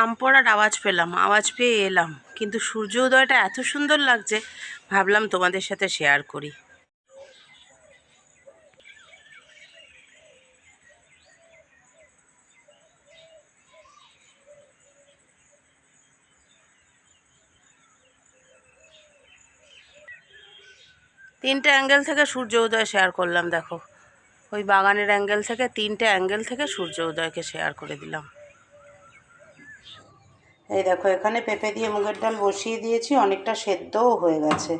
আম পড়ার আওয়াজ পেলাম, আওয়াজ পেয়ে এলাম। কিন্তু সূর্য উদয়টা এত সুন্দর লাগছে, ভাবলাম তোমাদের সাথে শেয়ার করি। তিনটে অ্যাঙ্গেল থেকে সূর্য উদয় শেয়ার করলাম, দেখো। ওই বাগানের অ্যাঙ্গেল থেকে তিনটে অ্যাঙ্গেল থেকে সূর্য উদয়কে শেয়ার করে দিলাম। এই দেখো, এখানে পেঁপে দিয়ে মুগের ডাল বসিয়ে দিয়েছি, অনেকটা সেদ্ধও হয়ে গেছে।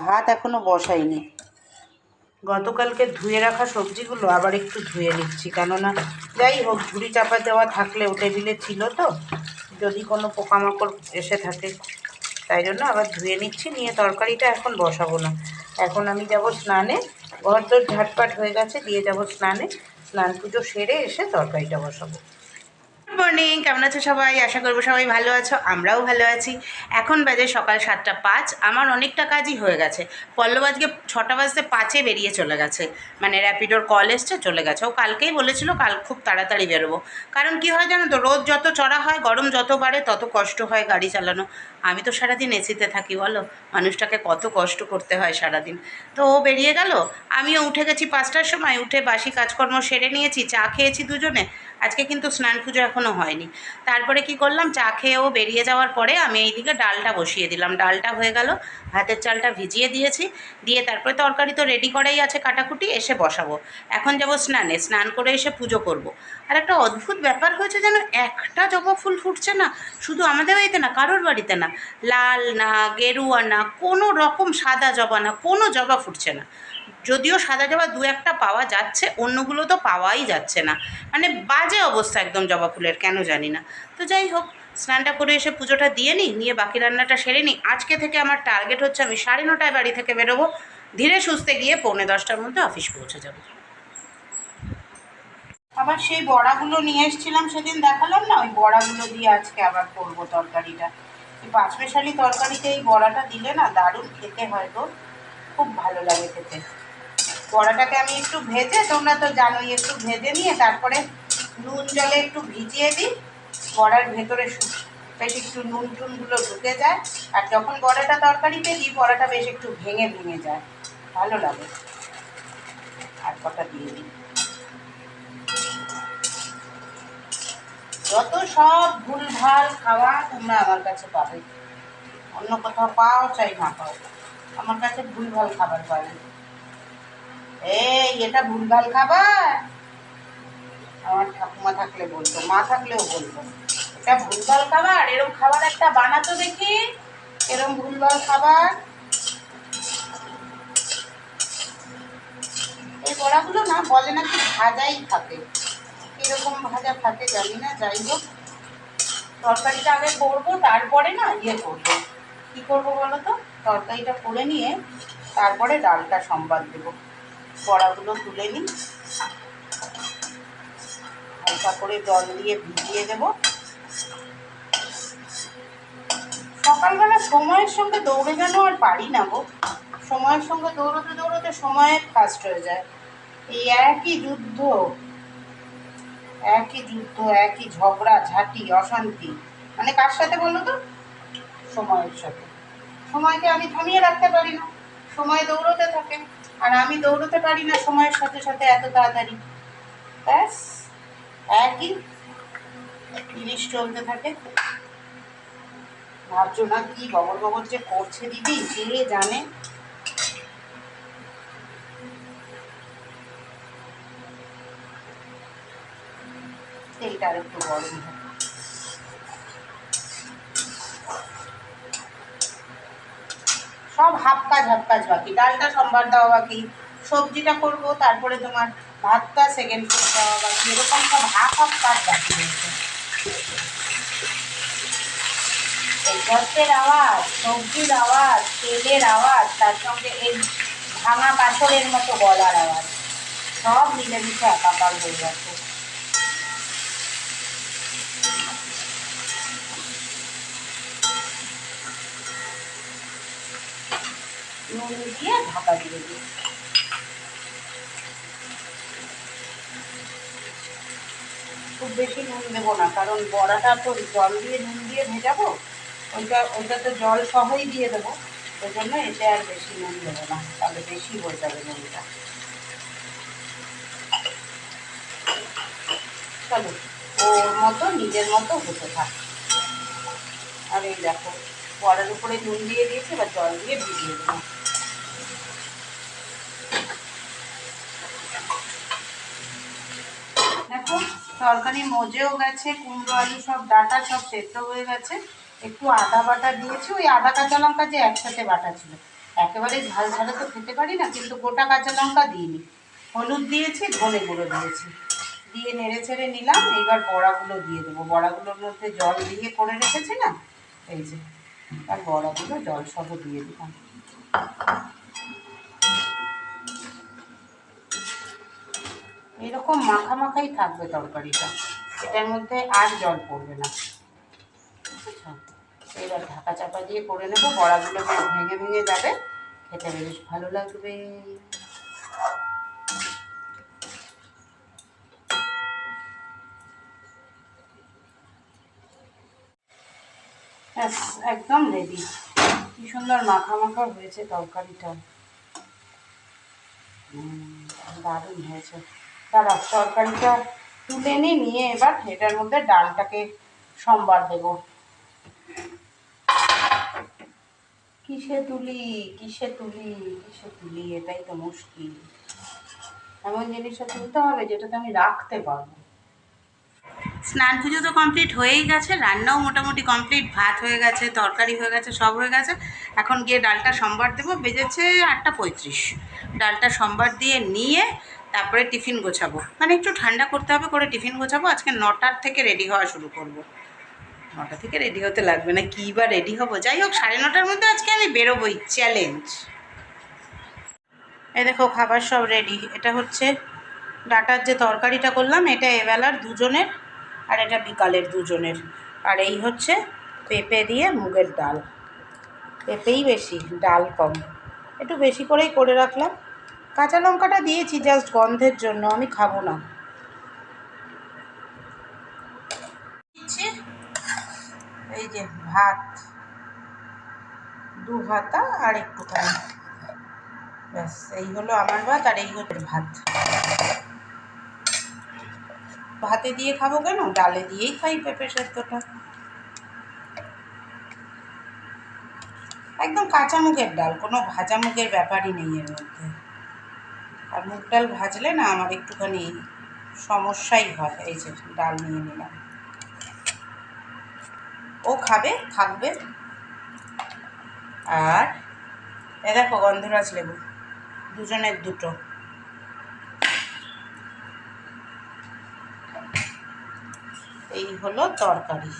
ভাত এখনও বসাইনি। গতকালকে ধুয়ে রাখা সবজিগুলো আবার একটু ধুয়ে নিচ্ছি, কেননা যাই হোক, ঝুড়ি চাপা দেওয়া থাকলে ও টেবিলে ছিল তো, যদি কোনো পোকামাকড় এসে থাকে। তাই জন্য আবার ধুয়ে নিচ্ছি, নিয়ে তরকারিটা এখন বসাবো না। এখন আমি যাব স্নানে ঘর তোর ঝাটপাট হয়ে গেছে, দিয়ে যাব স্নানে। স্নান পুজো সেরে এসে তরকারিটা বসাবো। মর্নিং কেমন আছো সবাই? আশা করব সবাই ভালো আছো, আমরাও ভালো আছি। এখন বাজে সকাল সাতটা পাঁচ, আমার অনেকটা কাজই হয়ে গেছে। পল্লব আজকে ছটা বাজতে পাঁচে বেরিয়ে চলে গেছে। মানে র্যাপিডোর কল এসছে, চলে গেছে। ও কালকেই বলেছিল, কাল খুব তাড়াতাড়ি বেরোবো। কারণ কি হয় জানো তো, রোদ যত চড়া হয়, গরম যত বাড়ে, তত কষ্ট হয় গাড়ি চালানো। আমি তো সারাদিন এসিতে থাকি, বলো? মানুষটাকে কত কষ্ট করতে হয় সারাদিন। তো ও বেরিয়ে গেল, আমিও উঠে গেছি পাঁচটার সময়, উঠে বাসি কাজকর্ম সেরে নিয়েছি, চা খেয়েছি দুজনে। আজকে কিন্তু স্নান পুজো এখনও হয়নি। তারপরে কি করলাম, চা খেয়ে ও বেরিয়ে যাওয়ার পরে আমি এইদিকে ডালটা বসিয়ে দিলাম। ডালটা হয়ে গেল, ভাতের চালটা ভিজিয়ে দিয়েছি। দিয়ে তারপরে তরকারি তো রেডি করাই আছে কাটাকুটি, এসে বসাবো। এখন যাব স্নানে, স্নান করে এসে পুজো করব। আর একটা অদ্ভুত ব্যাপার হয়েছে যেন, একটা জবা ফুল ফুটছে না, শুধু আমাদের বাড়িতে না, কারোর বাড়িতে না। লাল না, গেরুয়া না, কোনো রকম সাদা জবা না, কোনো জবা ফুটছে না। যদিও সাদা জবা দু একটা পাওয়া যাচ্ছে, অন্যগুলো তো পাওয়াই যাচ্ছে না। মানে বাজে অবস্থা একদম জবা ফুলের, কেন জানি না। তো যাই হোক, স্নানটা করে এসে পুজোটা দিয়ে নিই, নিয়ে বাকি রান্নাটা সেরে নিই। আজকে থেকে আমার টার্গেট হচ্ছে আমি সাড়ে নটায় বাড়ি থেকে বেরোবো, ধীরে সুস্থে গিয়ে পৌনে দশটার মধ্যে অফিস পৌঁছে যাব। আবার সেই বড়াগুলো নিয়ে এসেছিলাম সেদিন দেখালাম না? ওই বড়াগুলো দিয়ে আজকে আবার করব তরকারিটা। এই পাঁচমেশালি তরকারিতে এই বড়াটা দিলে না দারুণ খেতে হয় তো খুব ভালো লাগে খেতে। বড়াটাকে আমি একটু ভেজে, তোমরা তো জানোই একটু ভেজে নিয়ে তারপরে নুন জলে একটু ভিজিয়ে দিই, বড়ার ভেতরে বেশ একটু নুন টুনগুলো ঢুকে যায়। আর যখন বড়াটা তরকারিতে দিই, বড়াটা বেশ একটু ভেঙে ভেঙে যায়। ভালো লাগে। আর কটা দিয়ে দিই। যত সব ভুলভাল খাওয়া তোমরা আমার কাছে পাবে। অন্য কোথাও পাও চাই, না পাও আমার কাছে ভুলভাল খাবার পাবে। এই, এটা ভুলভাল খাবার। আমার ঠাকুমা থাকলে বলতো, মা থাকলেও বলতো। এটা ভুলভাল খাবার, এরম খাবার একটা বানাতো দেখি। এরম ভুলভাল খাবার। এই বড়াগুলো না বলে নাকি ভাজাই থাকে। কীরকম ভাজা থাকে জানি না, যাই হোক। তরকারিটা আগে করব, তারপরে না ইয়ে করব। কী করব বলো তো? তরকারিটা করে নিয়ে তারপরে ডালটা সম্বাদ দেবো। বড়াগুলো তুলে নিই। হালকা করে জল দিয়ে ভিজিয়ে দেবো সকালবেলা সময়ের সঙ্গে দৌড়ে যেন আর পারি না গো। সময়ের সঙ্গে দৌড়তে দৌড়তে সময় ফাস্ট হয়ে যায়। এই একই যুদ্ধ একই যুদ্ধ, একই ঝগড়া, ঝাঁটি, অশান্তি। মানে কার সাথে বলো তো? সময়ের সাথে। সময়কে আমি থামিয়ে রাখতে পারি না। সময় দৌড়তে থাকে। আর আমি দৌড়তে পারি না সময়ের সাথে সাথে এত তাড়াতাড়ি। ব্যাস, একই জিনিস চলতে থাকে। ভাবছ না কি গবর গবর যে করছে দিদি, কে জানে? তেলটা আর একটু গরম সব হাফ কাজ হাফ কাজ বাকি। ডালটা সম্বার দেওয়া বাকি, সবজিটা করব, তারপরে তোমার ভাতটা সেকেন্ড ফুড দেওয়া বাকি। এরকম সব হাফ হাফ কাজ বাকি রয়েছে। গল্পের আওয়াজ, সবজির আওয়াজ, তেলের আওয়াজ, তার সঙ্গে এই ভাঙা পাথরের মতো গলার আওয়াজ। সব মিলেমিশে একাকার হয়ে যাচ্ছে নুন দিয়ে ঢাকা দিয়ে দিই। খুব বেশি নুন দেবো না, কারণ বড়াটা তো জল দিয়ে, নুন দিয়ে ভেজাবো, ওইটা ওইটা তো জল সহই দিয়ে দেবো ওই জন্য এতে আর বেশি নুন দেবো না, তাহলে বেশি হয়ে যাবে নুনটা। চলো, ওর মতো, নিজের মতো হতে থাক। আর এই দেখো, বড়ার উপরে নুন দিয়ে দিয়েছি, এবার জল দিয়ে ভিজিয়ে দেবো দেখো তরকারি মজেও গেছে, কুমড়ো আলু সব ডাটা সব সেদ্ধ হয়ে গেছে। একটু আদা বাটা দিয়েছি, ওই আদা কাঁচা লঙ্কা যে একসাথে বাটা ছিল। একেবারে ঝাল ঝালে তো খেতে পারি না, কিন্তু গোটা কাঁচা লঙ্কা দিইনি। হলুদ দিয়েছি, ধনে গুঁড়ো দিয়েছি। দিয়ে নেড়ে ছেড়ে নিলাম, এইবার বড়াগুলো দিয়ে দেবো। বড়াগুলোর মধ্যে জল দিয়ে করে রেখেছি না এই যে, আর বড়াগুলো জল সহ দিয়ে দিলাম। এরকম মাখা মাখাই থাকবে তরকারিটা। এটার মধ্যে আর জল পড়বে না? এবার ঢাকা চাপা দিয়ে করে নেব, বড়াগুলো ভেঙে ভেঙে যাবে। খেতে বেশ ভালো লাগবে। একদম রেডি কি সুন্দর মাখা মাখা হয়েছে তরকারিটা। দারুণ হয়েছে। দাঁড়া তরকারিটা তুলে নিই নিয়ে এবার এটার মধ্যে ডালটাকে সম্বার দেব। কিসে তুলি কিসে তুলি কিসে তুলি, এটাই তো মুশকিল। এমন জিনিসটা তুলতে হবে যেটাতে আমি রাখতে পারব। স্নান পুজো তো কমপ্লিট হয়েই গেছে, রান্নাও মোটামুটি কমপ্লিট ভাত হয়ে গেছে, তরকারি হয়ে গেছে, সব হয়ে গেছে। এখন গিয়ে ডালটা সম্বার দেবো, বেজেছে আটটা পঁয়ত্রিশ। ডালটা সম্বার দিয়ে নিয়ে তারপরে টিফিন গোছাবো। মানে একটু ঠান্ডা করতে হবে, করে টিফিন গোছাবো। আজকে নটার থেকে রেডি হওয়া শুরু করব। নটা থেকে রেডি হতে লাগবে না, কী বা রেডি হব? যাই হোক, সাড়ে নটার মধ্যে আজকে আমি বেরোবোই, চ্যালেঞ্জ। এ দেখো, খাবার সব রেডি। এটা হচ্ছে ডাটার যে তরকারিটা করলাম, এটা এবেলার দুজনের আর এটা বিকালের দুজনের। আর এই হচ্ছে পেঁপে দিয়ে মুগের ডাল। পেঁপেই বেশি, ডাল কম। একটু বেশি করেই করে রাখলাম। কাঁচা লঙ্কাটা দিয়েছি জাস্ট গন্ধের জন্য, আমি খাব না। এই যে ভাত, দু হাতা আর একটুখানি। ব্যাস, এই হলো আমার ভাত আর এই হলো ভাত। ভাতে দিয়ে খাব কেন? ডালে দিয়েই খাই পেঁপে সেদ্ধটা। একদম কাঁচা মুগের ডাল, কোনো ভাজা মুগের ব্যাপারই নেই এর মধ্যে। আর মুগ ডাল ভাজলে না আমার একটুখানি সমস্যাই হয়, এই যে ডাল নিয়ে নিলাম। ও খাবে, থাকবে। আর এ দেখো গন্ধরাজ লেবু, দুজনের দুটো। এই হলো তরকারি।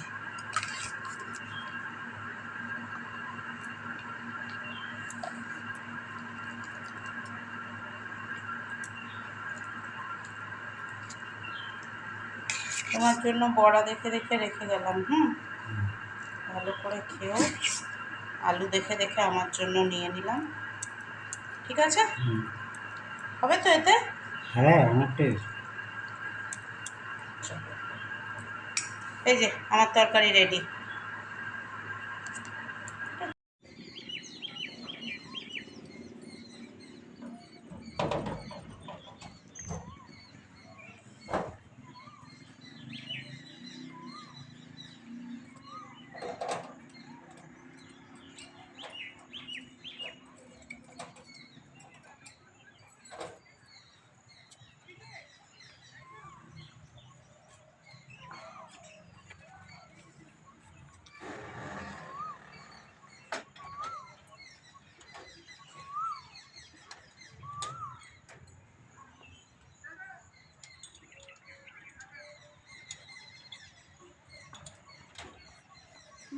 তোমার জন্য বড়া দেখে দেখে রেখে গেলাম হুম? ভালো করে খেয়েও আলু দেখে দেখে আমার জন্য নিয়ে নিলাম। ঠিক আছে? হবে তো এতে? হ্যাঁ। এই যে আমার তরকারি রেডি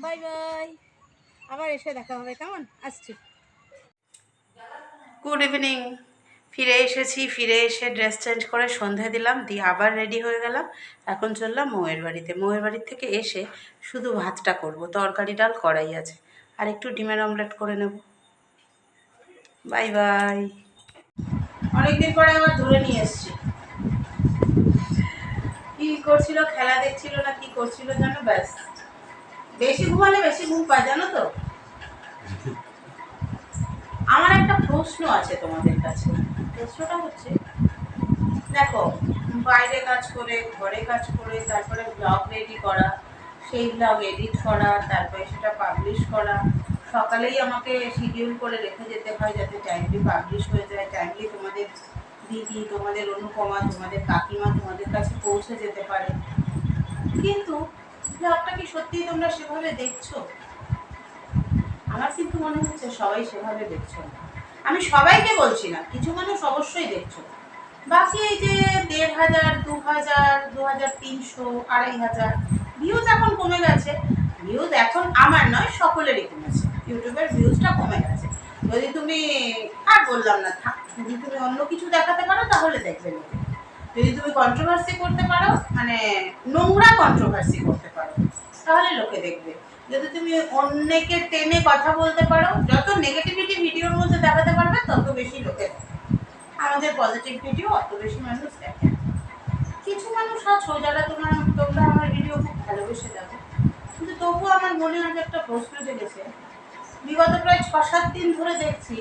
বাই বাই আবার এসে দেখা হবে, কেমন? আসছি। গুড ইভিনিং ফিরে এসেছি, ফিরে এসে ড্রেস চেঞ্জ করে সন্ধে দিলাম, দিয়ে আবার রেডি হয়ে গেলাম। এখন চললাম মৌয়ের বাড়িতে। মৌয়ের বাড়ির থেকে এসে শুধু ভাতটা করব, তরকারি, ডাল করাই আছে। আর একটু ডিমের অমলেট করে নেব। বাই বাই অনেকদিন পরে আবার দূরে নিয়ে এসছি। কি করছিল, খেলা দেখছিল না, কি করছিল জানো? ব্যাস। বেশি ঘুমালে বেশি ঘুম পায়, জানো তো? আমার একটা প্রশ্ন আছে তোমাদের কাছে। প্রশ্নটা হচ্ছে, দেখো, বাইরে কাজ করে, ঘরে কাজ করে, তারপরে ব্লগ রেডি করা, সেই ব্লগ এডিট করা, তারপরে সেটা পাবলিশ করা, সকালেই আমাকে শিডিউল করে রেখে যেতে হয় যাতে টাইমলি পাবলিশ হয়ে যায় টাইমলি তোমাদের দিদি, তোমাদের অনুপমা, তোমাদের কাকিমা তোমাদের কাছে পৌঁছে যেতে পারে। কিন্তু ব্লগটা কি সত্যিই তোমরা সেভাবে দেখছ? আমার কিন্তু মনে হচ্ছে সবাই সেভাবে দেখছ আমি সবাইকে বলছি না, কিছু মানুষ অবশ্যই দেখছ। বাকি এই যে দেড় হাজার, দু হাজার দু হাজার তিনশো, আড়াই হাজার ভিউজ এখন কমে গেছে। ভিউজ এখন আমার নয়, সকলেরই কমেছে। ইউটিউবের ভিউজটা কমে গেছে। যদি তুমি, আর বললাম না, থাক, যদি তুমি অন্য কিছু দেখাতে পারো, তাহলে দেখবে যদি তুমি কন্ট্রোভার্সি করতে পারো মানে নোংরা কন্ট্রোভার্সি করতে পারো, তাহলে লোকে দেখবে। যদি তুমি অন্যকে টেনে কথা বলতে পারো, যত নেগেটিভিটি ভিডিওর মধ্যে দেখাতে পারবে, তত বেশি লোকে আমাদের পজিটিভ ভিডিও অত বেশি মানুষ দেখে। কিছু মানুষ আছো যারা তোমার, তোমরা আমার ভিডিও খুব ভালোবেসে দেখো। কিন্তু তবুও আমার মনে হয় একটা প্রশ্ন জেগেছে। বিগত প্রায় ছ সাত দিন ধরে দেখছি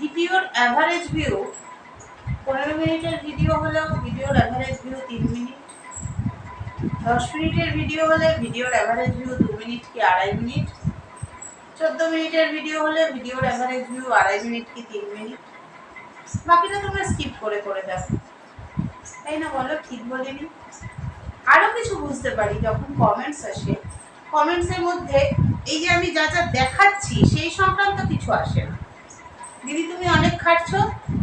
ভিডিওর অ্যাভারেজ ভিউ পনেরো মিনিটের ভিডিও হলেও ভিডিওর অ্যাভারেজ ভিউ তিন মিনিট দশ মিনিটের ভিডিও হলে ভিডিওর অ্যাভারেজ ভিউ দু মিনিট কি আড়াই মিনিট চোদ্দ মিনিটের ভিডিও হলে ভিডিওর অ্যাভারেজ ভিউ আড়াই মিনিট কি তিন মিনিট বাকিটা তোমরা স্কিপ করে করে দেখো। তাই না বলো? ঠিক বলিনি আরও কিছু বুঝতে পারি যখন কমেন্টস আসে। কমেন্টসের মধ্যে এই যে আমি যা যা দেখাচ্ছি, সেই সংক্রান্ত কিছু আসে না। দিদি তুমি অনেক খাটছো,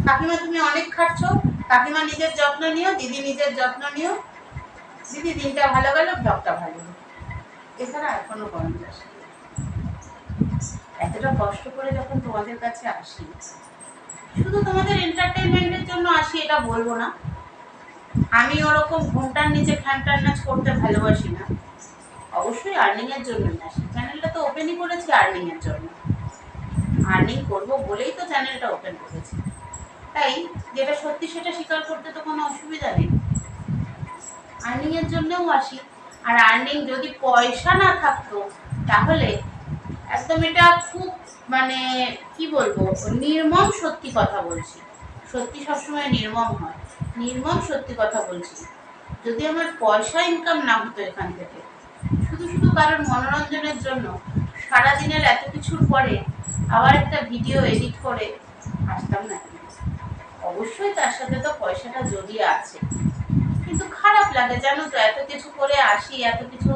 কাকিমা তুমি অনেক খাটছো, কাকিমা নিজের যত্ন নিও, দিদি নিজের যত্ন নিও। দিদি দিনটা ভালো গেল ব্লগটা ভালো হলো এছাড়া আর কোনো কমেন্ট এতটা কষ্ট করে যখন তোমাদের কাছে আসি, শুধু তোমাদের এন্টারটেনমেন্টের জন্য আসি, এটা বলব না। আমি ওরকম ঘুমটার নিচে খানটার নাচ করতে ভালোবাসি না। অবশ্যই আর্নিংয়ের জন্যই আসি। চ্যানেলটা তো ওপেনই করেছি আর্নিংয়ের জন্য। আর্নিং করব বলেই তো চ্যানেলটা ওপেন করেছি। তাই যেটা সত্যি সেটা স্বীকার করতে তো কোনো অসুবিধা নেই। আর্নিং এর জন্যও আসি। আর আর্নিং যদি পয়সা না থাকতো, তাহলে একদম এটা খুব মানে কি বলব, নির্মম সত্যি কথা বলছি। সত্যি সবসময় নির্মম হয়। নির্মম সত্যি কথা বলছি। যদি আমার পয়সা ইনকাম না হতো এখান থেকে, শুধু শুধু কারোর মনোরঞ্জনের জন্য, সারাদিনের এত কিছুর পরে আবার একটা ভিডিও এডিট করে আসতাম না। অবশ্যই তার সাথে তো পয়সাটা যদি আছে। কিন্তু খারাপ লাগে, জানো তো, এত কিছু করে আসি, এত কিছু,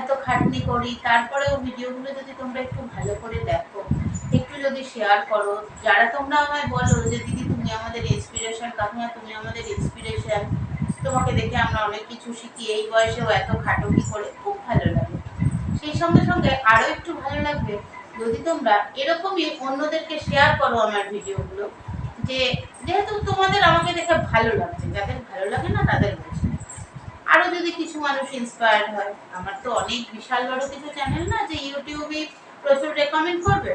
এত খাটনি করি, তারপরেও ভিডিওগুলো যদি তোমরা একটু ভালো করে দেখো, একটু যদি শেয়ার করো, যারা তোমরা আমায় বলো যে, দিদি, তুমি আমাদের ইন্সপিরেশন কাকিমা, তুমি আমাদের ইন্সপিরেশন তোমাকে দেখে আমরা অনেক কিছু শিখি, এই বয়সেও এত খাটো কি করে, খুব ভালো লাগে। সেই সঙ্গে সঙ্গে আরও একটু ভালো লাগবে যদি তোমরা এরকমই অন্যদেরকে শেয়ার করো আমার ভিডিওগুলো যে যেহেতু তোমাদের আমাকে দেখে ভালো লাগছে, যাদের ভালো লাগে না তাদের বলছি। আরও যদি কিছু মানুষ ইন্সপায়ার্ড হয়, আমার তো অনেক বিশাল বড় কিছু চ্যানেল না যে ইউটিউবে প্রচুর রেকমেন্ড করবে।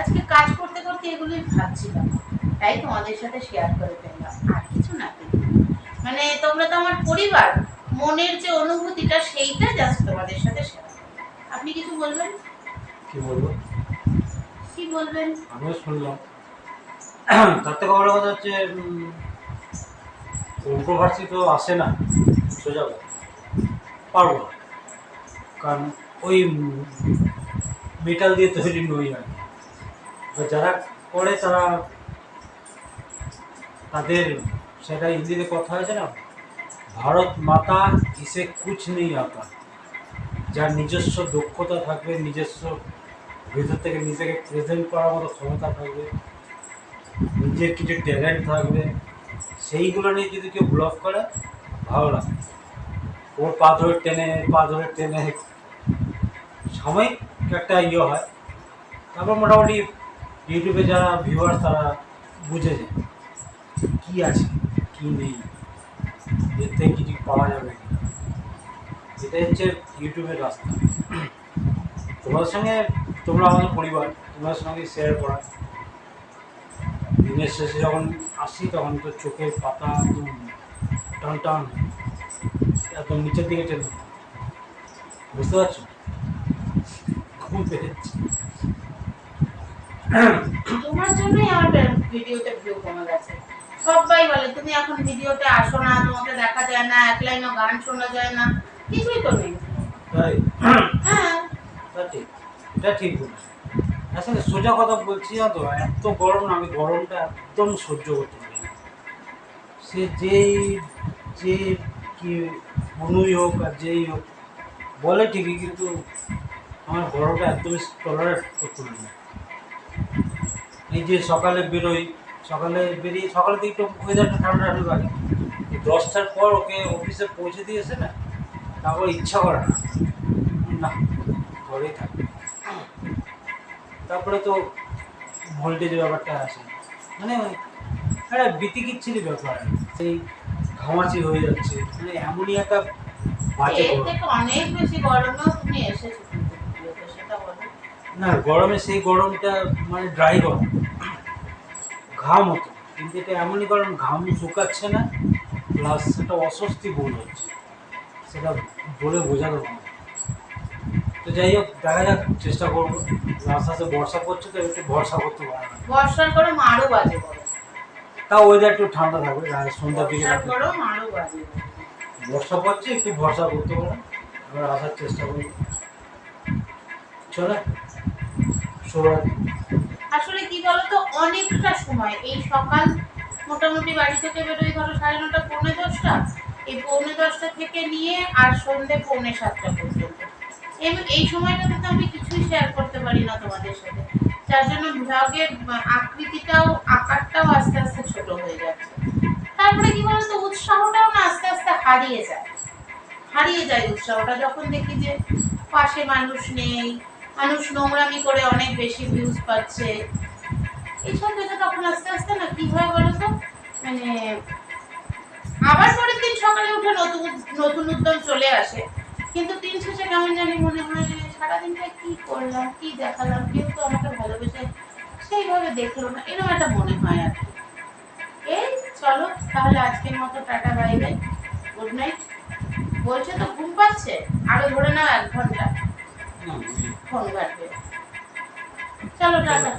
আজকে কাজ করতে করতে এগুলোই ভাবছিলাম, তাই তোমাদের সাথে শেয়ার করে ফেললাম, আর কিছু না মানে তোমরা তো আমার পরিবার, মনের যে অনুভূতিটা সেইটা জাস্ট তোমাদের সাথে শেয়ার আপনি কিছু বলবেন? কি বলব? কি বলবেন? আমিও শুনলাম। তার থেকে বড় কথা হচ্ছে কন্ট্রোভার্সি তো আসে না সোজা। পারব না। কারণ ওই মেটাল দিয়ে তৈরি নই আর যারা করে তারা তাদের সেটা হিন্দিতে কথা হয়েছে না ভারত মাতা ইসে কুছ নেই আঁকা যার নিজস্ব দক্ষতা থাকবে নিজস্ব ভেতর থেকে নিজেকে প্রেজেন্ট করার মতো ক্ষমতা থাকবে, নিজের কিছু ট্যালেন্ট থাকবে, সেইগুলো নিয়ে যদি কেউ ব্লগ করে, ভালো লাগে ওর পা ধরে টেনে, পা ধরে টেনে, সাময়িক একটা ইয়ে হয়, তারপর মোটামুটি ইউটিউবে যারা ভিউয়ার তারা বুঝে যায়, কী আছে, কী নেই, এর থেকে কিছু পাওয়া যাবে। এটাই হচ্ছে ইউটিউবের রাস্তা তোমাদের সঙ্গে তোমরা আমাদের পরিবার তোমাদের সঙ্গে শেয়ার করা। দিনের শেষে যখন আসি তখন তো চোখের পাতা একদম টান টান একদম নিচের দিকে টেনে বুঝতে পারছ? ঘুম পেয়েছে তোমার জন্যই আমার ভিডিওতে ভিউ কমে গেছে। সবাই বলে তুমি এখন ভিডিওতে আসো না তোমাকে দেখা যায় না এক লাইনও গান শোনা যায় না। কিছুই তো নেই। তাই? হ্যাঁ। ঠিক। এটা ঠিক বলেছ। আসলে সোজা কথা বলছি না তো এত গরম না, আমি গরমটা একদম সহ্য করতে পারি না। সে যেই, যে কি অনুই হোক আর যেই হোক, বলে ঠিকই, কিন্তু আমার গরমটা একদমই টলারেট করতে পারি না। এই যে সকালে বেরোই, সকালে বেরিয়ে সকালের দিকে একটু ওয়েদারটা ঠান্ডা ঠান্ডা লাগে। দশটার পর ওকে অফিসে পৌঁছে দিয়েছে না, তারপর ইচ্ছা করে না। না, ঘরেই থাকবে। তারপরে তো ভোল্টেজের ব্যাপারটা আসে। মানে একটা বিতিকিচ্ছিরি ব্যাপার। সেই ঘামাচি হয়ে যাচ্ছে। মানে এমনই একটা বাজে অনেক বেশি গরমেও তুমি এসেছ সেটা না গরমে সেই গরমটা মানে ড্রাই গরম। ঘাম হতো। কিন্তু এটা এমনই গরম ঘাম শুকাচ্ছে না। প্লাস সেটা অস্বস্তি বোধ হচ্ছে। সেটা বলে বোঝানো না। তো যাই হোক দেখা যাক চেষ্টা করব। আস্তে আস্তে বর্ষা পড়ছে তো একটু ভরসা করতে পারব। বর্ষার গরম আরও বাজে তা ওয়েদার একটু ঠান্ডা থাকবে সন্ধ্যার দিকে। বর্ষা পড়ছে একটু ভরসা করতে পারো এবার আসার চেষ্টা করি। চলে শুভরাত্রি আসলে কি বলতো অনেকটা সময়। এই সকাল মোটামুটি বাড়ি থেকে বেরোই ধরো সাড়ে নটা পৌনে দশটা। এই পৌনে দশটা থেকে নিয়ে আর সন্ধে পৌনে সাতটা পর্যন্ত এই- সময়টাতে তো আমি কিছুই শেয়ার করতে পারি না তোমাদের সাথে। যার জন্য ব্লগের আকৃতিটাও, আকারটাও আস্তে আস্তে ছোট হয়ে যাচ্ছে। তারপরে কি বলতো, উৎসাহটাও না আস্তে আস্তে হারিয়ে যায়। হারিয়ে যায় উৎসাহটা। যখন দেখি যে পাশে মানুষ নেই, মানুষ নোংরামি করে অনেক বেশি ভিউজ পাচ্ছে। এইসব দেখে তখন আস্তে আস্তে না, কি হয় বলতো? মানে আবার পরের দিন সকালে উঠে নতুন নতুন উদ্যম চলে আসে। কিন্তু দিন শেষে কেমন জানি মনে হয় সারাদিনটা কি করলাম কি দেখালাম কেউ তো আমাকে ভালোবেসে সেইভাবে দেখল না এরকম একটা মনে হয় আর কি। এই চলো তাহলে আজকের মতো tata bye bye good night. বলছে তো ঘুম পাচ্ছে? আরও ধরে নাও এক ঘণ্টা। ফোন ঘাটবে চলো টাটা।